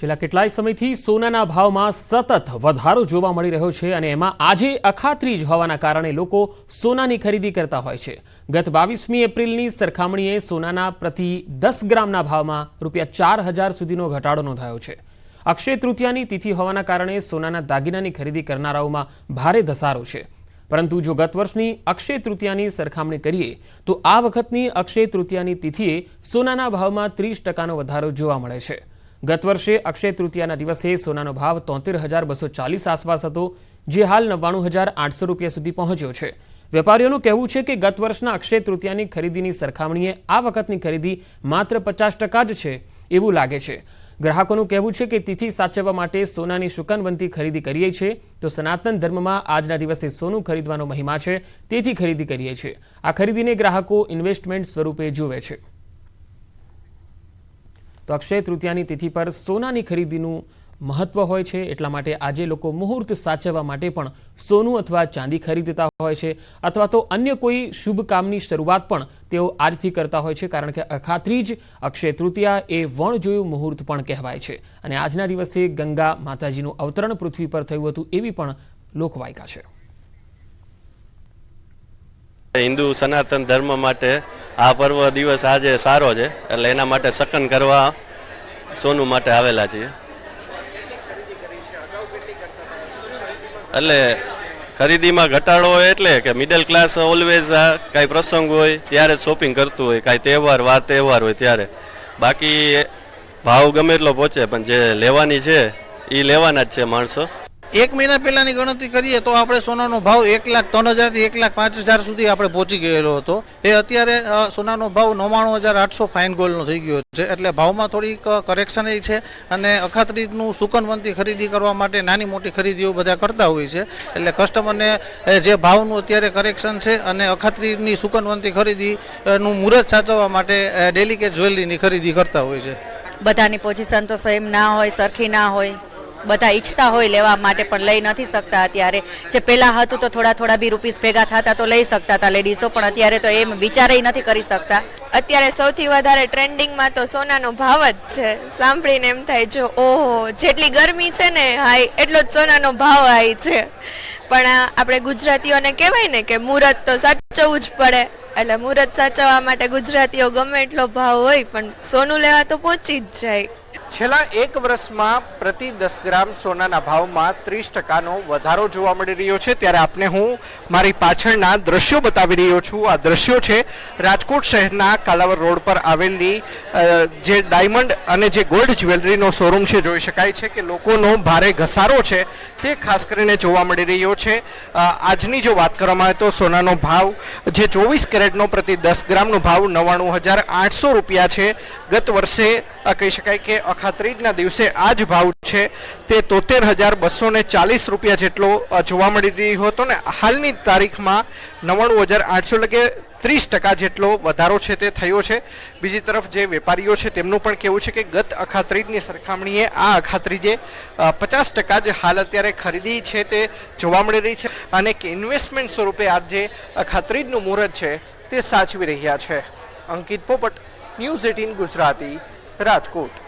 છેલ્લા કેટલાય સમયથી સોનાના ભાવમાં સતત વધારો જોવા મળી રહ્યો છે અને એમાં આજે અખાત્રીજ હોવાના કારણે લોકો સોનાની ખરીદી કરતા હોય છે. ગત બાવીસમી એપ્રિલની સરખામણીએ સોનાના પ્રતિ દસ ગ્રામના ભાવમાં રૂપિયા ચાર હજાર સુધીનો ઘટાડો નોંધાયો છે. અક્ષય તૃતીયાની તિથિ હોવાના કારણે સોનાના દાગીનાની ખરીદી કરનારાઓમાં ભારે ધસારો છે. પરંતુ જો ગત વર્ષની અક્ષય તૃતીયાની સરખામણી કરીએ, તો આ વખતની અક્ષય તૃતીયાની તિથિએ સોનાના ભાવમાં ત્રીસ ટકાનો વધારો જોવા મળે છે. ગત વર્ષે અક્ષય તૃતીયાના દિવસે સોનાનો ભાવ તોતેર હજાર બસો ચાલીસ આસપાસ હતો, જે હાલ નવ્વાણું હજાર આઠસો રૂપિયા સુધી પહોંચ્યો છે. વેપારીઓનું કહેવું છે કે ગત વર્ષના અક્ષય તૃતીયાની ખરીદીની સરખામણીએ આ વખતની ખરીદી માત્ર પચાસ ટકા જ છે એવું લાગે છે. ગ્રાહકોનું કહેવું છે કે તિથિ સાચવવા માટે સોનાની શુકનવંતી ખરીદી કરીએ છીએ, તો સનાતન ધર્મમાં આજના દિવસે સોનું ખરીદવાનો મહિમા છે, તેથી ખરીદી કરીએ છીએ. આ ખરીદીને ગ્રાહકો ઇન્વેસ્ટમેન્ટ સ્વરૂપે જુએ છે. તો અક્ષય તૃતીયાની તિથિ પર સોનાની ખરીદીનું મહત્વ હોય છે. એટલા માટે આજે લોકો મુહૂર્ત સાચવવા માટે પણ સોનું અથવા ચાંદી ખરીદતા હોય છે. અથવા તો અન્ય કોઈ શુભ કામની શરૂઆત પણ તેઓ આજથી કરતા હોય છે. કારણ કે અખાત્રી જ અક્ષય તૃતીયા એ વણ જોયું મુહૂર્ત પણ કહેવાય છે. અને આજના દિવસે ગંગા માતાજીનું અવતરણ પૃથ્વી પર થયું હતું એવી પણ લોકવાયકા છે. હિન્દુ સનાતન ધર્મ માટે આ પર્વ દિવસ આજે સારો છે, એટલે એના માટે સકન કરવા સોનું માટે આવેલા છીએ. એટલે ખરીદીમાં ઘટાડો હોય એટલે કે મિડલ ક્લાસ ઓલવેઝ કાંઈ પ્રસંગ હોય, ત્યારે જ શોપિંગ કરતું હોય, કાંઈ તહેવાર, વાર તહેવાર હોય ત્યારે. બાકી ભાવ ગમે એટલો પહોંચે, પણ જે લેવાની છે એ લેવાના જ છે માણસો. એક મહિના પહેલાની ગણતરી કરીએ તો આપણે સોનાનો ભાવ એક લાખ ત્રણ હજારથી એક લાખ પાંચ હજાર સુધી આપણે પહોંચી ગયેલો હતો. એ અત્યારે સોનાનો ભાવ નવ્વાણું હજાર આઠસો ફાઇન ગોલ્ડનો થઈ ગયો છે. એટલે ભાવમાં થોડીક કરેક્શન છે અને અખાત્રીજનું સુકનવંતી ખરીદી કરવા માટે નાની મોટી ખરીદીઓ બધા કરતા હોય છે. એટલે કસ્ટમરને જે ભાવનું અત્યારે કરેક્શન છે અને અખાત્રીજની સુકનવંતી ખરીદીનું મુહૂર્ત સાચવવા માટે ડેલિકેટ જ્વેલરીની ખરીદી કરતા હોય છે. બધાની પોઝિશન તો સેમ ના હોય, સરખી ના હોય. બધા ઈચ્છતા હોય લેવા માટે પણ લઈ નથી શકતા અત્યારે. જે પહેલાં હતું તો થોડા થોડા બી રૂપીસ ભેગા થતા તો લઈ શકતા હતા લેડીઝો પણ અત્યારે તો એમ વિચારેય નથી કરી શકતા. અત્યારે સૌથી વધારે ટ્રેન્ડિંગમાં તો સોનાનો ભાવ જ છે. સાંભળીને એમ થાય, જો ઓહો, જેટલી ગરમી છે ને હાઈ એટલો જ સોનાનો ભાવ હાઈ છે. પણ આપણે ગુજરાતીઓને કહેવાય ને કે મુહૂર્ત તો સાચવવું જ પડે. એટલે મુહૂર્ત સાચવવા માટે ગુજરાતીઓ ગમે એટલો ભાવ હોય, પણ સોનું લેવા તો પહોંચી જ જાય. છેલ્લા એક વર્ષમાં પ્રતિ દસ ગ્રામ સોનાના ભાવમાં ત્રીસ ટકાનો વધારો જોવા મળી રહ્યો છે. ત્યારે આપને હું મારી પાછળના દ્રશ્યો બતાવી રહ્યો છું. આ દ્રશ્યો છે રાજકોટ શહેરના કાલાવર રોડ પર આવેલી જે ડાયમંડ અને જે ગોલ્ડ જ્વેલરીનો શોરૂમ છે, જોઈ શકાય છે કે લોકોનો ભારે ઘસારો છે તે ખાસ કરીને જોવા મળી રહ્યો છે. આજની જો વાત કરવામાં આવે તો સોનાનો ભાવ જે ચોવીસ કેરેટનો પ્રતિ દસ ગ્રામનો ભાવ નવ્વાણું હજાર આઠસો રૂપિયા છે. ગત વર્ષે કહી શકાય કે અખાત્રીજના દિવસે આ જ ભાવ છે. તે તોતેર હજાર બસો ને ચાલીસ રૂપિયા જેટલો જોવા મળી રહ્યો હતો ને હાલની તારીખમાં નવ્વાણું હજાર આઠસો એટલે કે ત્રીસ ટકા જેટલો વધારો છે તે થયો છે. બીજી તરફ જે વેપારીઓ છે તેમનું પણ કહેવું છે કે ગત અખાત્રીજની સરખામણીએ આ અખાત્રીજે પચાસ ટકા જ હાલ અત્યારે ખરીદી છે તે જોવા મળી રહી છે અને કે ઇન્વેસ્ટમેન્ટ સ્વરૂપે આ જે અખાત્રીજનું મુહૂર્ત છે તે સાચવી રહ્યા છે. અંકિત પોપટ, ન્યૂઝ એટીન ગુજરાતી, રાજકોટ.